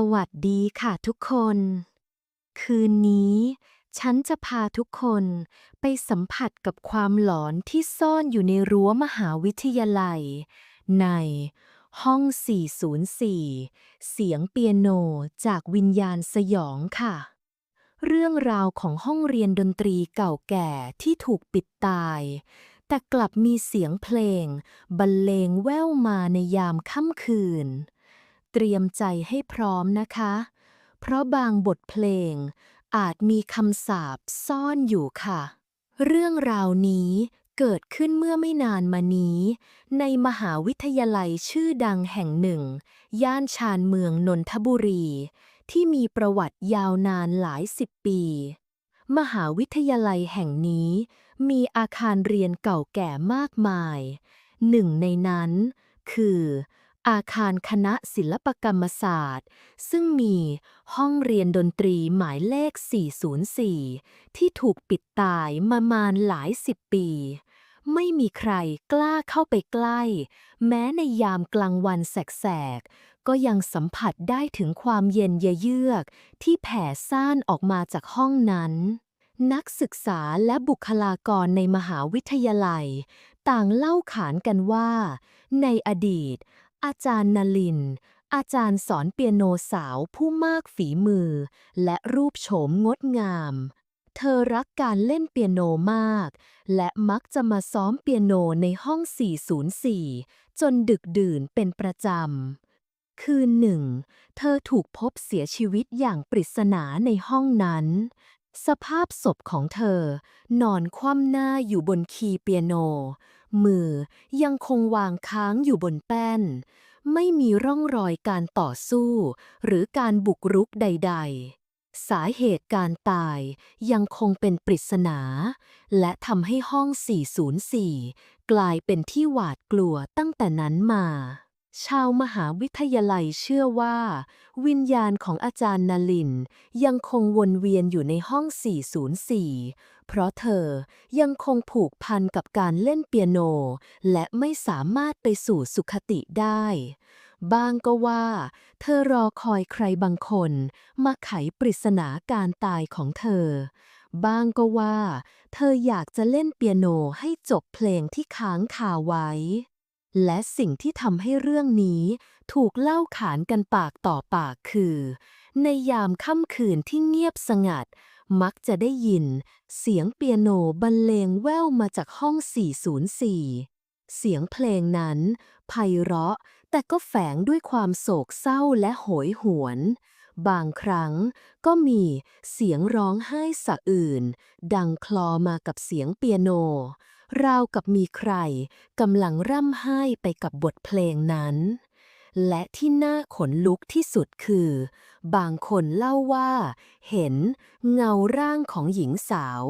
สวัสดีค่ะทุกคน คืนนี้ ฉันจะพาทุกคนไปสัมผัสกับความหลอนที่ซ่อนอยู่ในรั้วมหาวิทยาลัย ในห้อง 404 เสียงเปียโนจากวิญญาณสยองค่ะ เรื่องราวของห้องเรียนดนตรีเก่าแก่ที่ถูกปิดตาย แต่กลับมีเสียงเพลง บรรเลงแว่วมาในยามค่ำคืน เตรียมใจให้พร้อมนะคะ เพราะบางบทเพลงอาจมีคำสาปซ่อนอยู่ค่ะ เรื่องราวนี้เกิดขึ้นเมื่อไม่นานมานี้ ในมหาวิทยาลัยชื่อดังแห่งหนึ่ง ย่านชานเมืองนนทบุรี ที่มีประวัติยาวนานหลายสิบปี มหาวิทยาลัยแห่งนี้มีอาคารเรียนเก่าแก่มากมาย หนึ่งในนั้นคือ อาคารคณะศิลปกรรมศาสตร์ ซึ่งมีห้องเรียนดนตรีหมายเลข 404 ที่ถูกปิดตายมามานหลายสิบปี ไม่มีใครกล้าเข้าไปใกล้ แม้ในยามกลางวันแสกๆ ก็ยังสัมผัสได้ถึงความเย็นเยือกที่แผ่ซ่านออกมาจากห้องนั้น นักศึกษาและบุคลากรในมหาวิทยาลัย ต่างเล่าขานกันว่า ในอดีต อาจารย์นลิน อาจารย์สอนเปียโนสาวผู้มากฝีมือ และรูปโฉมงดงาม เธอรักการเล่นเปียโนมาก และมักจะมาซ้อมเปียโนในห้อง 404 จนดึกดื่นเป็นประจำ คืนหนึ่ง เธอถูกพบเสียชีวิตอย่างปริศนาในห้องนั้น สภาพศพของเธอนอนคว่ำหน้าอยู่บนคีย์เปียโน มือยังคงวางค้างอยู่บนแป้น ไม่มีร่องรอยการต่อสู้ หรือการบุกรุกใด ๆ สาเหตุการตายยังคงเป็นปริศนา และทำให้ห้อง 404 กลายเป็นที่หวาดกลัวตั้งแต่นั้นมา ชาวมหาวิทยาลัยเชื่อว่า วิญญาณของอาจารย์นลิน ยังคงวนเวียนอยู่ในห้อง 404 เพราะเธอยังคงผูกพันกับการเล่นเปียโน และไม่สามารถไปสู่สุขติได้บางก็ว่า เธอรอคอยใครบางคน มาไขปริศนาการตายของเธอบางก็ว่า เธออยากจะเล่นเปียโนให้จบเพลงที่ค้างคาไว้ และสิ่งที่ทำให้เรื่องนี้ถูกเล่าขานกันปากต่อปากคือ ในยามค่ำคืนที่เงียบสงัด มักจะได้ยิน เสียงเปียโนบรรเลงแว่วมาจากห้อง 404 เสียงเพลงนั้นไพเราะ แต่ก็แฝงด้วยความโศกเศร้าและโหยหวน บางครั้งก็มีเสียงร้องไห้สะอื่น ดังคลอมากับเสียงเปียโน ราวกับมีใครกำลังร่ำไห้ไปกับบทเพลงนั้น และที่น่าขนลุกที่สุดคือ บางคนเล่าว่า เห็นเงาร่างของหญิงสาว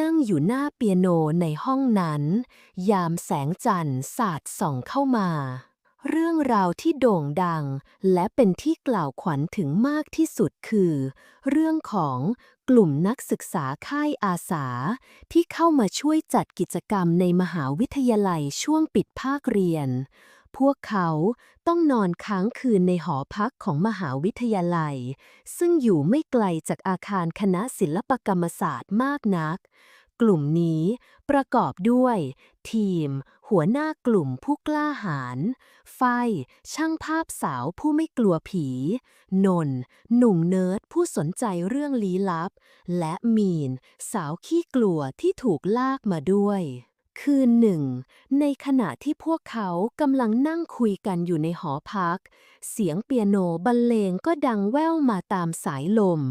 นั่งอยู่หน้าเปียโนในห้องนั้น ยามแสงจันทร์สาดส่องเข้ามา เรื่องราวที่โด่งดัง และเป็นที่กล่าวขวัญถึงมากที่สุดคือ เรื่องของกลุ่มนักศึกษาค่ายอาสา ที่เข้ามาช่วยจัดกิจกรรมในมหาวิทยาลัยช่วงปิดภาคเรียน พวกเขาต้องนอนค้างคืนในหอพักของมหาวิทยาลัย ซึ่งอยู่ไม่ไกลจากอาคารคณะศิลปกรรมศาสตร์มากนัก กลุ่มนี้ประกอบด้วย ทีม หัวหน้ากลุ่มผู้กล้าหาญไฟ ช่างภาพสาวผู้ไม่กลัวผี นนท์หนุ่มเนิร์ดผู้สนใจเรื่องลี้ลับ และมีน สาวขี้กลัวที่ถูกลากมาด้วย คืนหนึ่ง ในขณะที่พวกเขากำลังนั่งคุยกันอยู่ในหอพัก เสียงเปียโนบรรเลงก็ดังแว่วมาตามสายลม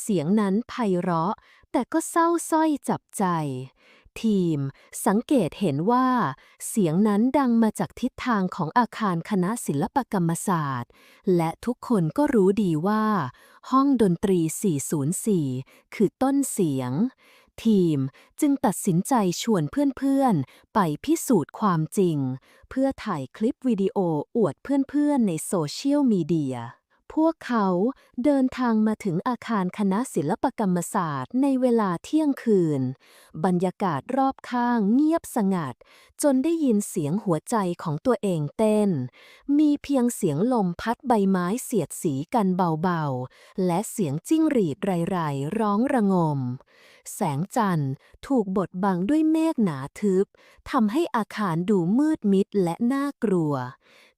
เสียงนั้นไพเราะ แต่ก็เศร้าสร้อยจับใจ ทีมสังเกตเห็นว่า เสียงนั้นดังมาจากทิศทางของอาคารคณะศิลปกรรมศาสตร์ และทุกคนก็รู้ดีว่า ห้องดนตรี 404 คือต้นเสียง ทีมจึงตัดสินใจชวนเพื่อนๆ ไปพิสูจน์ความจริง เพื่อถ่ายคลิปวิดีโออวดเพื่อนๆในโซเชียลมีเดีย พวกเขาเดินทางมาถึงอาคารคณะศิลปกรรมศาสตร์ในเวลาเที่ยงคืน บรรยากาศรอบข้างเงียบสงัด จนได้ยินเสียงหัวใจของตัวเองเต้น มีเพียงเสียงลมพัดใบไม้เสียดสีกันเบาๆ และเสียงจิ้งหรีดไรๆร้องระงม แสงจันทร์ถูกบดบังด้วยเมฆหนาทึบทำให้อาคารดูมืดมิดและน่ากลัว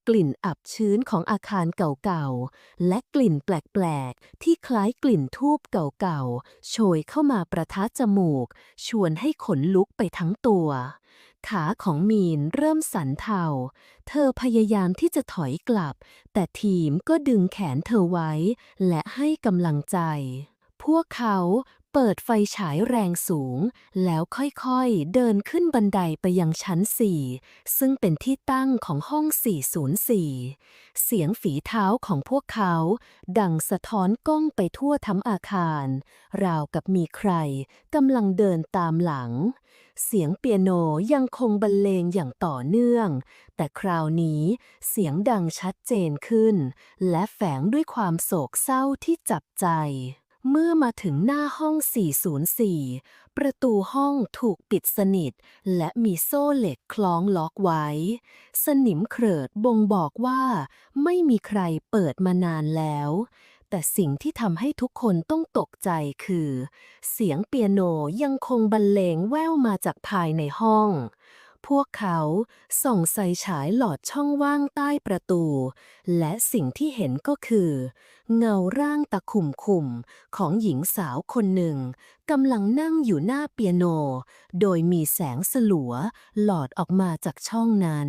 กลิ่นอับชื้นของอาคารเก่าๆ และกลิ่นแปลกๆ ที่คล้ายกลิ่นทูบเก่าๆ โชยเข้ามาประทะจมูก ชวนให้ขนลุกไปทั้งตัว ขาของมีนเริ่มสั่นเทา เธอพยายามที่จะถอยกลับ แต่ทีมก็ดึงแขนเธอไว้ และให้กำลังใจพวกเขา เปิดไฟฉายแรงสูง แล้วค่อยๆ เดินขึ้นบันไดไปยังชั้น4ซึ่งเป็นที่ตั้งของห้อง 404 เสียงฝีเท้าของพวกเขา ดังสะท้อนก้องไปทั่วทั้งอาคาร ราวกับมีใครกำลังเดินตามหลัง เสียงเปียโนยังคงบรรเลงอย่างต่อเนื่อง แต่คราวนี้เสียงดังชัดเจนขึ้น และแฝงด้วยความโศกเศร้าที่จับใจ เมื่อมาถึงหน้าห้อง 404 ประตูห้องถูกปิดสนิท และมีโซ่เหล็กคล้องล็อกไว้ สนิมเขริดบ่งบอกว่าไม่มีใครเปิดมานานแล้ว แต่สิ่งที่ทำให้ทุกคนต้องตกใจคือ เสียงเปียโนยังคงบรรเลงแว่วมาจากภายในห้อง พวกเขา ส่องไฟฉายหลอดช่องว่างใต้ประตู และสิ่งที่เห็นก็คือ เงาร่างตะคุ่มคุ่มของหญิงสาวคนหนึ่งกำลังนั่งอยู่หน้าเปียโน โดยมีแสงสลัวหลอดออกมาจากช่องนั้น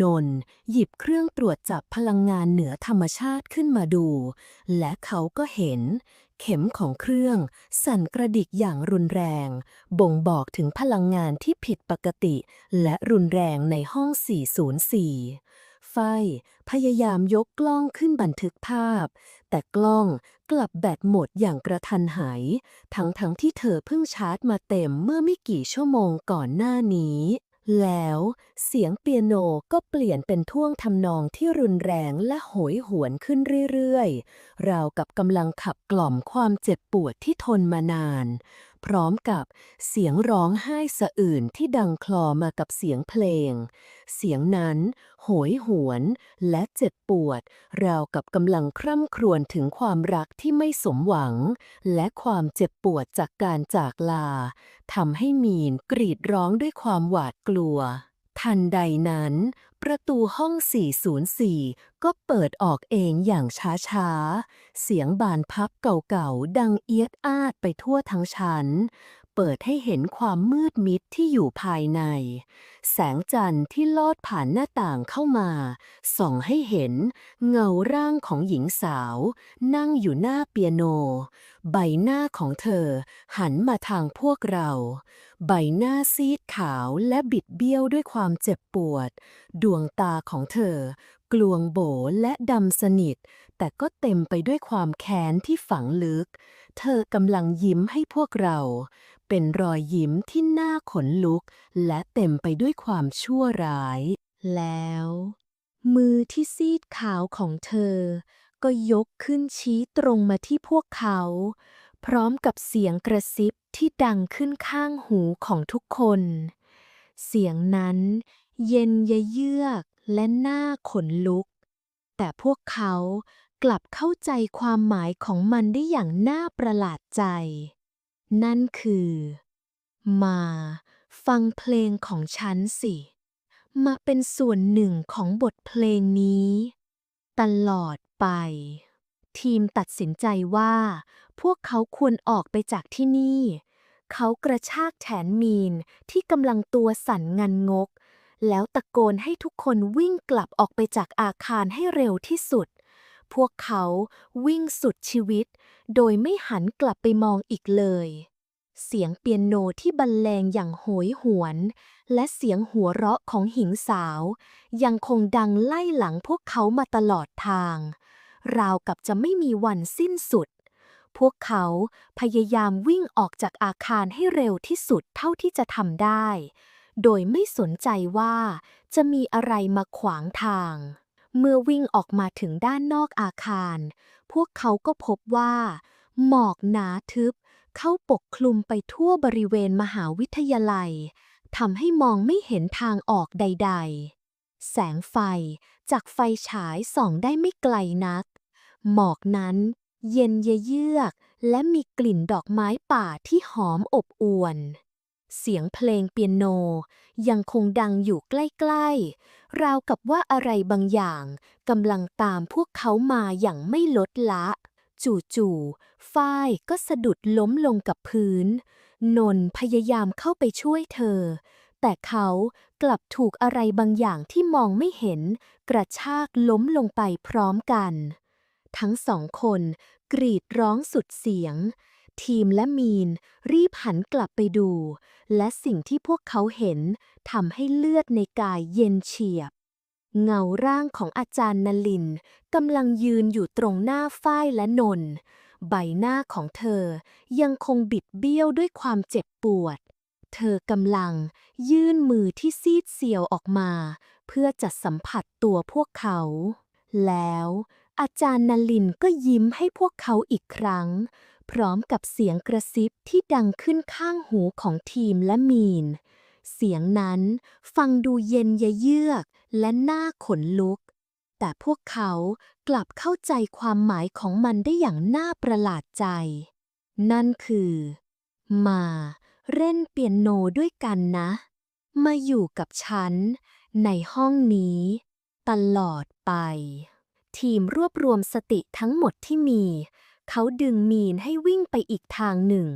นนท์หยิบเครื่องตรวจจับพลังงานเหนือธรรมชาติขึ้นมาดู และเขาก็เห็น เข็มของเครื่อง สั่นกระดิกอย่างรุนแรง บ่งบอกถึงพลังงานที่ผิดปกติ และรุนแรงในห้อง 404 ไฟ พยายามยกกล้องขึ้นบันทึกภาพ แต่กล้องกลับแบตหมดอย่างกระทันหันทั้งๆทที่เธอเพิ่งชาร์จมาเต็มเมื่อไม่กี่ชั่วโมงก่อนหน้านี้ แล้วเสียงเปียโนก็เปลี่ยนเป็นท่วงทำนองที่รุนแรงและโหยหวนขึ้นเรื่อยๆ ราวกับกำลังขับกล่อมความเจ็บปวดที่ทนมานาน พร้อมกับเสียงร้องไห้สะอื่นที่ดังคลอมากับเสียงเพลง เสียงนั้น โหยหวนและเจ็บปวด ราวกับกำลังคร่ำครวญถึงความรักที่ไม่สมหวัง และความเจ็บปวดจากการจากลาทำให้มีนกรีดร้องด้วยความหวาดกลัว ทันใดนั้น ประตูห้อง 404 ก็เปิดออกเองอย่างช้าๆ เสียงบานพับเก่าๆ ดังเอียดอาดไปทั่วทั้งชั้น เปิดให้เห็นความมืดมิดที่อยู่ภายใน แสงจันทร์ที่ลอดผ่านหน้าต่างเข้ามา ส่องให้เห็นเงาร่างของหญิงสาว นั่งอยู่หน้าเปียโน ใบหน้าของเธอหันมาทางพวกเรา ใบหน้าซีดขาวและบิดเบี้ยวด้วยความเจ็บปวด ดวงตาของเธอกลวงโบและดำสนิท แต่ก็เต็มไปด้วยความแค้นที่ฝังลึก เธอกำลังยิ้มให้พวกเรา เป็นรอยยิ้มที่น่าขนลุก และเต็มไปด้วยความชั่วร้าย แล้ว มือที่ซีดขาวของเธอ ก็ยกขึ้นชี้ตรงมาที่พวกเขา พร้อมกับเสียงกระซิบที่ดังขึ้นข้างหูของทุกคน เสียงนั้นเย็นยเยือกและน่าขนลุก แต่พวกเขากลับเข้าใจความหมายของมันได้อย่างน่าประหลาดใจ นั่นคือ มาฟังเพลงของฉันสิ มาเป็นส่วนหนึ่งของบทเพลงนี้ ตลอดไป ทีมตัดสินใจว่า พวกเขาควรออกไปจากที่นี่ เขากระชากแขนมีนที่กำลังตัวสั่นงันงก แล้วตะโกนให้ทุกคนวิ่งกลับออกไปจากอาคารให้เร็วที่สุด พวกเขาวิ่งสุดชีวิต โดยไม่หันกลับไปมองอีกเลย เสียงเปียโนที่บรรเลงอย่างโหยหวน และเสียงหัวเราะของหญิงสาว ยังคงดังไล่หลังพวกเขามาตลอดทาง ราวกับจะไม่มีวันสิ้นสุด พวกเขาพยายามวิ่งออกจากอาคารให้เร็วที่สุดเท่าที่จะทำได้ โดยไม่สนใจว่าจะมีอะไรมาขวางทาง เมื่อวิ่งออกมาถึงด้านนอกอาคาร พวกเขาก็พบว่า หมอกหนาทึบ เข้าปกคลุมไปทั่วบริเวณมหาวิทยาลัยทำให้มองไม่เห็นทางออกใด ๆ แสงไฟจากไฟฉายส่องได้ไม่ไกลนัก หมอกนั้น เย็นเยือก และมีกลิ่นดอกไม้ป่าที่หอมอบอวล เสียงเพลงเปียโน ยังคงดังอยู่ใกล้ๆ ราวกับว่าอะไรบางอย่างกำลังตามพวกเขามาอย่างไม่ลดละ จู่ๆ ฝ้ายก็สะดุดล้มลงกับพื้น นนพยายามเข้าไปช่วยเธอ แต่เขากลับถูกอะไรบางอย่างที่มองไม่เห็น กระชากล้มลงไปพร้อมกัน ทั้งสองคนกรีดร้องสุดเสียง ทีมและมีน รีบหันกลับไปดู และสิ่งที่พวกเขาเห็นทำให้เลือดในกายเย็นเฉียบ เงาร่างของอาจารย์นลินกำลังยืนอยู่ตรงหน้าฝ้ายและนน ใบหน้าของเธอยังคงบิดเบี้ยวด้วยความเจ็บปวด เธอกำลังยื่นมือที่ซีดเซียวออกมา เพื่อจะสัมผัสตัวพวกเขา แล้วอาจารย์นลินก็ยิ้มให้พวกเขาอีกครั้ง พร้อมกับเสียงกระซิบที่ดังขึ้นข้างหูของทีมและมีน เสียงนั้นฟังดูเย็นยะเยือกและน่าขนลุก แต่พวกเขากลับเข้าใจความหมายของมันได้อย่างน่าประหลาดใจ นั่นคือ มาเล่นเปียโนด้วยกันนะ มาอยู่กับฉัน ในห้องนี้ ตลอดไป ทีมรวบรวมสติทั้งหมดที่มี เขาดึงมีนให้วิ่งไปอีกทางหนึ่ง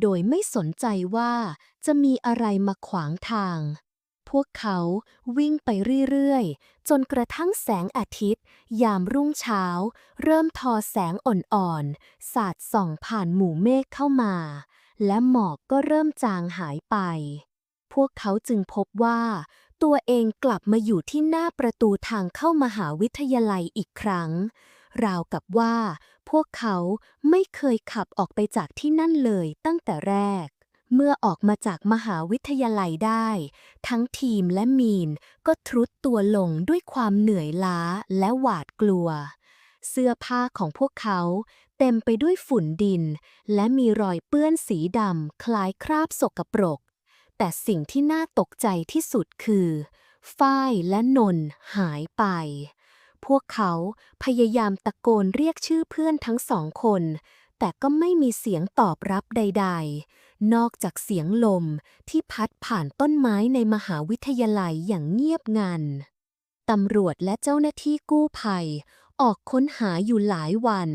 โดยไม่สนใจว่าจะมีอะไรมาขวางทาง พวกเขาวิ่งไปเรื่อยๆ จนกระทั่งแสงอาทิตย์ ยามรุ่งเช้า เริ่มทอแสงอ่อนๆ สาดส่องผ่านหมู่เมฆเข้ามา และหมอกก็เริ่มจางหายไป พวกเขาจึงพบว่าตัวเองกลับมาอยู่ที่หน้าประตูทางเข้ามหาวิทยาลัยอีกครั้ง ราวกับว่า พวกเขาไม่เคยขับออกไปจากที่นั่นเลยตั้งแต่แรก เมื่อออกมาจากมหาวิทยาลัยได้ ทั้งทีมและมีนก็ทรุดตัวลงด้วยความเหนื่อยล้าและหวาดกลัว เสื้อผ้าของพวกเขาเต็มไปด้วยฝุ่นดิน และมีรอยเปื้อนสีดำคล้ายคราบสกปรก แต่สิ่งที่น่าตกใจที่สุดคือฝ้ายและนนหายไป พวกเขาพยายามตะโกนเรียกชื่อเพื่อนทั้งสองคน แต่ก็ไม่มีเสียงตอบรับใด ๆ นอกจากเสียงลมที่พัดผ่านต้นไม้ในมหาวิทยาลัยอย่างเงียบงัน ตำรวจและเจ้าหน้าที่กู้ภัย ออกค้นหาอยู่หลายวัน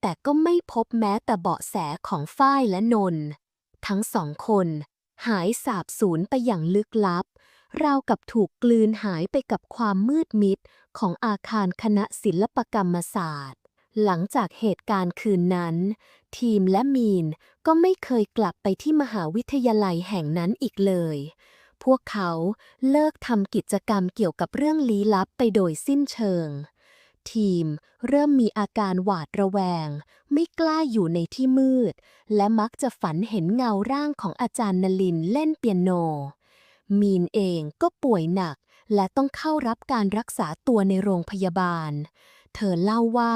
แต่ก็ไม่พบแม้แต่เบาะแสของฝ้ายและนนท์ทั้งสองคน หายสาบสูญไปอย่างลึกลับ ราวกับถูกกลืนหายไปกับความมืดมิดของอาคารคณะศิลปกรรมศาสตร์ หลังจากเหตุการณ์คืนนั้น ทีมและมีนก็ไม่เคยกลับไปที่มหาวิทยาลัยแห่งนั้นอีกเลย พวกเขาเลิกทำกิจกรรมเกี่ยวกับเรื่องลี้ลับไปโดยสิ้นเชิง ทีมเริ่มมีอาการหวาดระแวง ไม่กล้าอยู่ในที่มืด และมักจะฝันเห็นเงาร่างของอาจารย์นลินเล่นเปียโน มีนเองก็ป่วยหนัก และต้องเข้ารับการรักษาตัวในโรงพยาบาล เธอเล่าว่า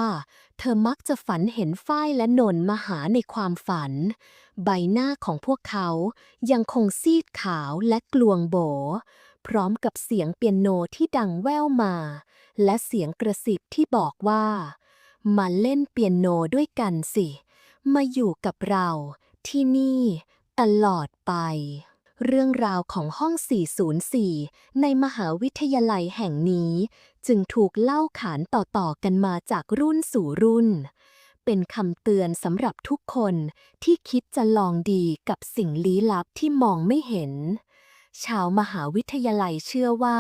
เธอมักจะฝันเห็นฝ้ายและนนมาหาในความฝัน ใบหน้าของพวกเขายังคงซีดขาวและกลวงโบ พร้อมกับเสียงเปียโนที่ดังแว่วมา และเสียงกระซิบที่บอกว่า มาเล่นเปียโนด้วยกันสิ มาอยู่กับเราที่นี่ตลอดไป เรื่องราวของห้อง 404 ในมหาวิทยาลัยแห่งนี้ จึงถูกเล่าขานต่อๆกันมาจากรุ่นสู่รุ่น เป็นคำเตือนสำหรับทุกคนที่คิดจะลองดีกับสิ่งลี้ลับที่มองไม่เห็น ชาวมหาวิทยาลัยเชื่อว่า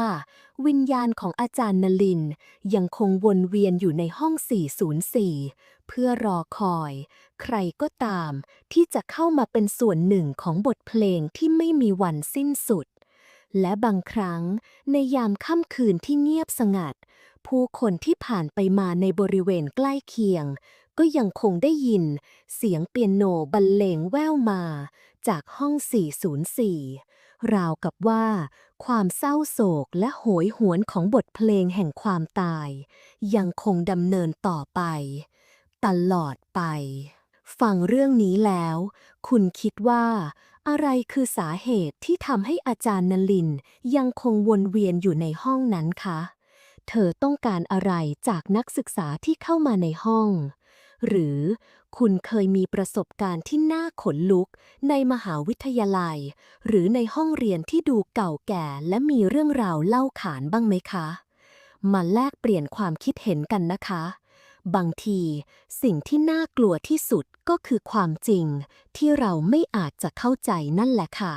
วิญญาณของอาจารย์นลินยังคงวนเวียนอยู่ในห้อง 404 เพื่อรอคอย ใครก็ตามที่จะเข้ามาเป็นส่วนหนึ่งของบทเพลงที่ไม่มีวันสิ้นสุด และบางครั้งในยามค่ำคืนที่เงียบสงัด ผู้คนที่ผ่านไปมาในบริเวณใกล้เคียง ก็ยังคงได้ยิน เสียงเปียโนบรรเลงแว่วมา จากห้อง 404 ราวกับว่าความเศร้าโศกและโหยหวนของบทเพลงแห่งความตาย ยังคงดำเนินต่อไป ตลอดไป ฟังเรื่องนี้แล้ว คุณคิดว่า อะไรคือสาเหตุที่ทำให้อาจารย์นลินยังคงวนเวียนอยู่ในห้องนั้นคะ เธอต้องการอะไรจากนักศึกษาที่เข้ามาในห้อง หรือคุณเคยมีประสบการณ์ที่น่าขนลุก ในมหาวิทยาลัย หรือในห้องเรียนที่ดูเก่าแก่และมีเรื่องราวเล่าขานบ้างไหมคะ มาแลกเปลี่ยนความคิดเห็นกันนะคะ บางทีสิ่งที่น่ากลัวที่สุดก็คือความจริงที่เราไม่อาจจะเข้าใจนั่นแหละค่ะ